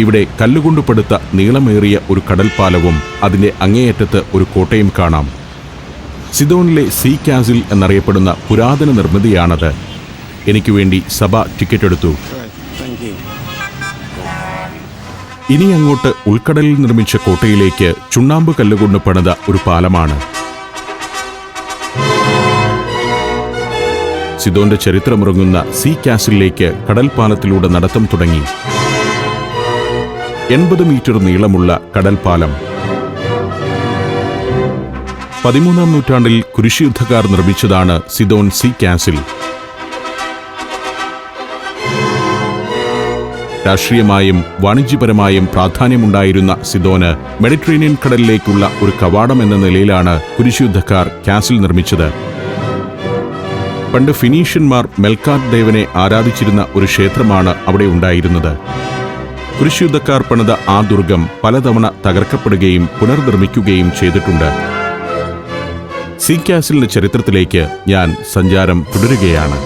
ഇവിടെ കല്ലുകൊണ്ട് പെടുത്ത നീളമേറിയ ഒരു കടൽപ്പാലവും അതിന്റെ അങ്ങേയറ്റത്ത് ഒരു കോട്ടയും കാണാം. സിദോണിലെ സീ കാസിൽ എന്നറിയപ്പെടുന്ന പുരാതന നിർമ്മിതിയാണത്. എനിക്ക് വേണ്ടി സഭ ടിക്കറ്റ് എടുത്തു. ഇനി അങ്ങോട്ട് ഉൾക്കടലിൽ നിർമ്മിച്ച കോട്ടയിലേക്ക് ചുണ്ണാമ്പ് കല്ലുകൊണ്ട് പണിത ഒരു പാലമാണ്. സിദോന്റെ ചരിത്രമുറങ്ങുന്ന സീ കാസിലേക്ക് കടൽപ്പാലത്തിലൂടെ നടത്തം തുടങ്ങി. എൺപത് മീറ്റർ നീളമുള്ള കടൽപ്പാലം. പതിമൂന്നാം നൂറ്റാണ്ടിൽ കുരിശുയുദ്ധക്കാർ നിർമ്മിച്ചതാണ് സിദോൺ സി കാസിൽ രാഷ്ട്രീയമായും വാണിജ്യപരമായും പ്രാധാന്യമുണ്ടായിരുന്ന സിദോന് മെഡിറ്ററേനിയൻ കടലിലേക്കുള്ള ഒരു കവാടം എന്ന നിലയിലാണ് കുരിശുയുദ്ധക്കാർ കാസിൽ നിർമ്മിച്ചത്. പണ്ട് ഫിനീഷ്യന്മാർ മെൽക്കാർ ദേവനെ ആരാധിച്ചിരുന്ന ഒരു ക്ഷേത്രമാണ് അവിടെ ഉണ്ടായിരുന്നത്. കുരിശുയുദ്ധക്കാർ പണിത ആ ദുർഗം പലതവണ തകർക്കപ്പെടുകയും പുനർനിർമ്മിക്കുകയും ചെയ്തിട്ടുണ്ട്. സി ക്യാസിലിന്റെ ചരിത്രത്തിലേക്ക് ഞാൻ സഞ്ചാരം തുടരുകയാണ്.